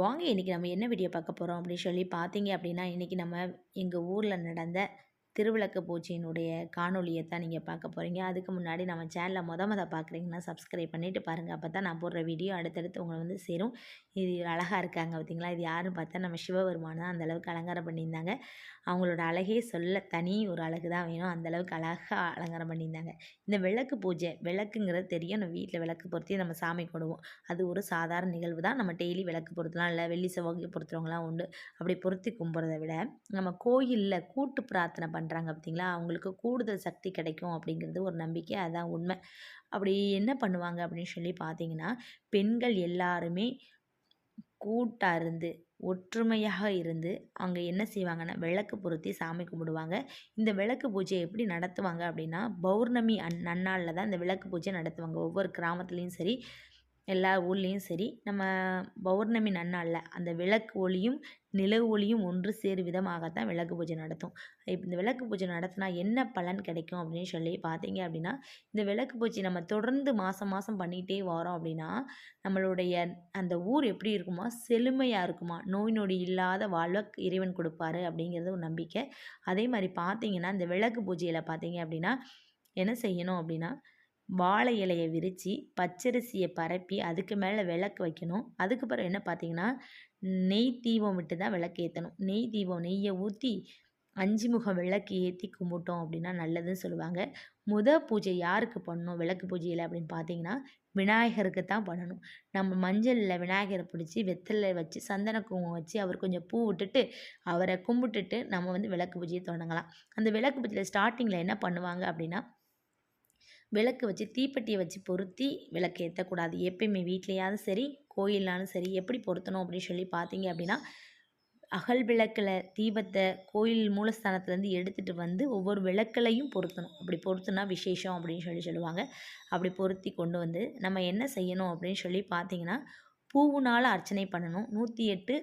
வாங்க இன்றைக்கி நம்ம என்ன வீடியோ பார்க்க போகிறோம் அப்படின்னு சொல்லி பார்த்தீங்க அப்படின்னா இன்றைக்கி நம்ம எங்கள் ஊரில் நடந்த திருவிளக்கு பூஜையினுடைய காணொலியை தான் நீங்கள் பார்க்க போகிறீங்க அதுக்கு முன்னாடி நம்ம சேனலை மொத மொதல் பார்க்குறீங்கன்னா சப்ஸ்கிரைப் பண்ணிவிட்டு பாருங்கள் அப்போ தான் நான் போடுற வீடியோ அடுத்தடுத்து உங்களை வந்து சேரும். இது அழகாக இருக்காங்க பார்த்தீங்களா? இது யாருன்னு பார்த்தா நம்ம சிவபெருமான் தான் அந்தளவுக்கு அலங்காரம் பண்ணியிருந்தாங்க. அவங்களோட அழகே சொல்ல தனி ஒரு அழகு தான் வேணும். அந்தளவுக்கு அழகாக அலங்காரம் பண்ணியிருந்தாங்க. இந்த விளக்கு பூஜை விளக்குங்கிறது தெரியும். நம்ம வீட்டில் விளக்கு பொருத்தி நம்ம சாமி கொடுவோம் அது ஒரு சாதாரண நிகழ்வு தான். நம்ம டெய்லி விளக்கு பொருத்தலாம். இல்லை வெள்ளி செவ்வாய்க்கு பொறுத்துறவங்களாம் உண்டு. அப்படி பொருத்தி கும்பிட்றத விட நம்ம கோயிலில் கூட்டு பிரார்த்தனை பண்ணுறாங்க பார்த்தீங்களா? அவங்களுக்கு கூடுதல் சக்தி கிடைக்கும் அப்படிங்கிறது ஒரு நம்பிக்கை அதுதான் உண்மை. அப்படி என்ன பண்ணுவாங்க அப்படின்னு சொல்லி பார்த்தீங்கன்னா பெண்கள் எல்லாருமே கூட்டாக இருந்து ஒற்றுமையாக இருந்து அவங்க என்ன செய்வாங்கன்னா விளக்கு பொருத்தி சாமி கும்பிடுவாங்க. இந்த விளக்கு பூஜையை எப்படி நடத்துவாங்க அப்படின்னா பௌர்ணமி அந் நன்னாளில் தான் இந்த விளக்கு பூஜை நடத்துவாங்க. ஒவ்வொரு கிராமத்துலேயும் சரி எல்லா ஊர்லேயும் சரி நம்ம பௌர்ணமி நன்னாளில் அந்த விளக்கு ஒளியும் நிலவு ஒளியும் ஒன்று சேரும் விதமாகத்தான் விளக்கு பூஜை நடத்தும். இப்போ இந்த விளக்கு பூஜை நடத்தினா என்ன பலன் கிடைக்கும் அப்படின்னு சொல்லி பார்த்தீங்க அப்படின்னா இந்த விளக்கு பூஜை நம்ம தொடர்ந்து மாதம் மாதம் பண்ணிகிட்டே வரோம் அப்படின்னா நம்மளுடைய அந்த ஊர் எப்படி இருக்குமா? செழுமையாக இருக்குமா? நோய் நொடி இல்லாத வாழ்வை இறைவன் கொடுப்பாரு அப்படிங்கிறது ஒரு நம்பிக்கை. அதே மாதிரி பார்த்தீங்கன்னா இந்த விளக்கு பூஜையில் பார்த்தீங்க அப்படின்னா என்ன செய்யணும் அப்படின்னா வாழை இலையை விரித்து பச்சரிசியை பரப்பி அதுக்கு மேலே விளக்கு வைக்கணும். அதுக்கு பிறகு என்ன பார்த்தீங்கன்னா நெய் தீபம் விட்டு தான் விளக்கு ஏற்றணும் நெய் தீபம் நெய்யை ஊற்றி அஞ்சு முகம் விளக்கு ஏற்றி கும்பிட்டோம் அப்படின்னா நல்லதுன்னு சொல்லுவாங்க. முத பூஜை யாருக்கு பண்ணணும்? விளக்கு பூஜையில் அப்படின்னு பார்த்தீங்கன்னா விநாயகருக்கு தான் பண்ணணும். நம்ம மஞ்சளில் விநாயகரை பிடிச்சி வெத்தலை வச்சு சந்தன குங்குமம் வச்சு அவர் கொஞ்சம் பூ விட்டுட்டு அவரை கும்பிட்டுட்டு நம்ம வந்து விளக்கு பூஜையை தொடங்கலாம். அந்த விளக்கு பூஜையில் ஸ்டார்டிங்கில் என்ன பண்ணுவாங்க அப்படின்னா விளக்கு வச்சு தீப்பெட்டியை வச்சு பொருத்தி விளக்கு ஏற்றக்கூடாது எப்பயுமே வீட்லேயாவது சரி கோயில்னாலும் சரி எப்படி பொருத்தணும் அப்படின்னு சொல்லி பார்த்தீங்க அப்படின்னா அகல் விளக்கில் தீபத்தை கோயில் மூலஸ்தானத்துலேருந்து எடுத்துகிட்டு வந்து ஒவ்வொரு விளக்கலையும் பொருத்தணும். அப்படி பொருத்துனா விசேஷம் அப்படின்னு சொல்லி சொல்லுவாங்க. அப்படி பொருத்தி கொண்டு வந்து நம்ம என்ன செய்யணும் அப்படின்னு சொல்லி பார்த்தீங்கன்னா பூவுனால் அர்ச்சனை பண்ணணும். நூற்றி எட்டு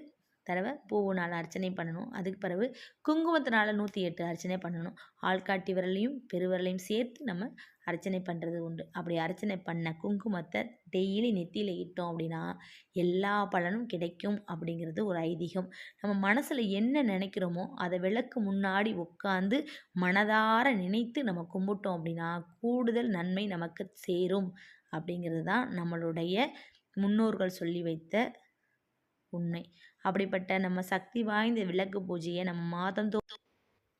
தடவை பூவுனால் அர்ச்சனை பண்ணணும். அதுக்கு பிறகு குங்குமத்தினால் நூற்றி எட்டு அர்ச்சனை பண்ணணும். ஆள்காட்டி விரலையும் பெருவிரலையும் சேர்த்து நம்ம அர்ச்சனை பண்ணுறது உண்டு. அப்படி அர்ச்சனை பண்ண குங்குமத்தை டெய்லி நெத்தியில் இட்டோம் அப்படின்னா எல்லா பலனும் கிடைக்கும் அப்படிங்கிறது ஒரு ஐதீகம். நம்ம மனசில் என்ன நினைக்கிறோமோ அதை விளக்கு முன்னாடி உட்காந்து மனதார நினைத்து நம்ம கும்பிட்டோம் அப்படின்னா கூடுதல் நன்மை நமக்கு சேரும் அப்படிங்கிறது தான் நம்மளுடைய முன்னோர்கள் சொல்லி வைத்த உண்மை. அப்படிப்பட்ட நம்ம சக்தி வாய்ந்த விளக்கு பூஜையை நம்ம மாதந்தோ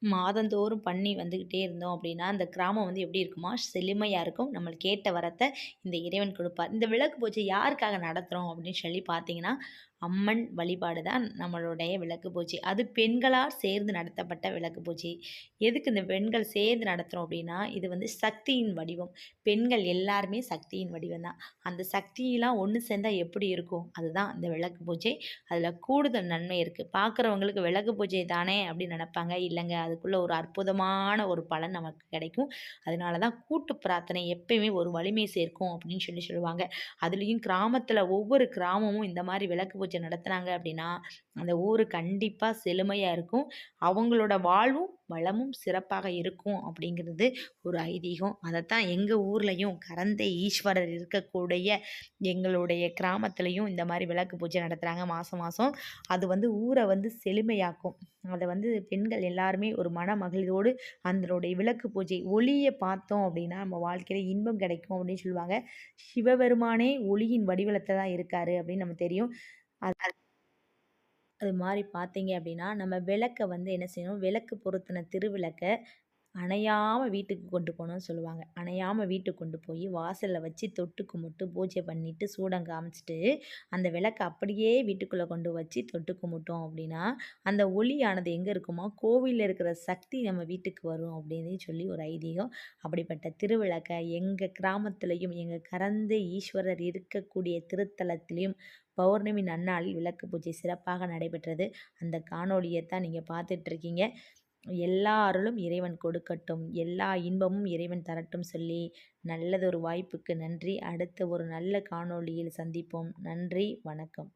மாதந்தோறும் பண்ணி வந்துக்கிட்டே இருந்தோம் அப்படின்னா அந்த கிராமம் வந்து எப்படி இருக்குமா? செழுமையாக இருக்கும். நம்மளுக்கு கேட்ட வரத்தை இந்த இறைவன் கொடுப்பார். இந்த விளக்கு பூஜை யாருக்காக நடத்துகிறோம் அப்படின்னு சொல்லி பார்த்தீங்கன்னா அம்மன் வழிபாடு தான் நம்மளுடைய விளக்கு பூஜை. அது பெண்களால் சேர்ந்து நடத்தப்பட்ட விளக்கு பூஜை. எதுக்கு இந்த பெண்கள் சேர்ந்து நடத்துகிறோம் அப்படின்னா இது வந்து சக்தியின் வடிவம். பெண்கள் எல்லாருமே சக்தியின் வடிவம் தான். அந்த சக்தியெலாம் ஒன்று சேர்ந்தால் எப்படி இருக்கும்? அதுதான் இந்த விளக்கு பூஜை. அதில் கூடுதல் நன்மை இருக்குது பார்க்குறவங்களுக்கு விளக்கு பூஜை தானே அப்படின்னு நினப்பாங்க. இல்லைங்க அதுக்குள்ளே ஒரு அற்புதமான ஒரு பலன் நமக்கு கிடைக்கும். அதனால தான் கூட்டு பிரார்த்தனை எப்பயுமே ஒரு வலிமை சேர்க்கும் அப்படின்னு சொல்லி சொல்லுவாங்க. அதுலேயும் கிராமத்தில் ஒவ்வொரு கிராமமும் இந்த மாதிரி விளக்கு பூஜை பூஜை நடத்துனாங்க அப்படின்னா அந்த ஊர் கண்டிப்பாக செழுமையாக இருக்கும். அவங்களோட வாழ்வும் வளமும் சிறப்பாக இருக்கும் அப்படிங்கிறது ஒரு ஐதீகம். அதைத்தான் எங்கள் ஊர்லேயும் கரந்த ஈஸ்வரர் இருக்கக்கூடிய எங்களுடைய கிராமத்துலேயும் இந்த மாதிரி விளக்கு பூஜை நடத்துகிறாங்க மாதம் மாதம் அது வந்து ஊரை வந்து செழுமையாக்கும். அதை வந்து பெண்கள் எல்லாருமே ஒரு மன மகிழ்வோடு அதனுடைய விளக்கு பூஜை ஒளியை பார்த்தோம் அப்படின்னா நம்ம வாழ்க்கையில் இன்பம் கிடைக்கும் அப்படின்னு சொல்லுவாங்க. சிவபெருமானே ஒளியின் வடிவலத்தை தான் இருக்கார் அப்படின்னு நம்ம தெரியும். அது அது. மாதிரி பார்த்தீங்க அப்படின்னா நம்ம விளக்க வந்து என்ன செய்யணும்? விளக்கு பொருத்தின திருவிளக்கை அணையாமல் வீட்டுக்கு கொண்டு போகணும்னு சொல்லுவாங்க. அணையாமல் வீட்டுக்கு கொண்டு போய் வாசலில் வச்சு தொட்டு கும்பிட்டு பூஜை பண்ணிவிட்டு சூடம் காமிச்சிட்டு அந்த விளக்கை அப்படியே வீட்டுக்குள்ளே கொண்டு வச்சு தொட்டு கும்பிட்டோம் அப்படின்னா அந்த ஒளியானது எங்கே இருக்குமோ கோவிலில் இருக்கிற சக்தி நம்ம வீட்டுக்கு வரும் அப்படின்னு சொல்லி ஒரு ஐதீகம். அப்படிப்பட்ட திருவிளக்கை எங்கள் கிராமத்துலேயும் எங்கள் கறந்த ஈஸ்வரர் இருக்கக்கூடிய திருத்தலத்திலையும் பௌர்ணமி நன்னாளில் விளக்கு பூஜை சிறப்பாக நடைபெற்றது. அந்த காணொலியை தான் நீங்கள் பார்த்துட்ருக்கீங்க எல்லா அருளும் இறைவன் கொடுக்கட்டும். எல்லா இன்பமும் இறைவன் தரட்டும் சொல்லி நல்லதொரு வாய்ப்புக்கு நன்றி. அடுத்த ஒரு நல்ல காணொளியில் சந்திப்போம். நன்றி. வணக்கம்.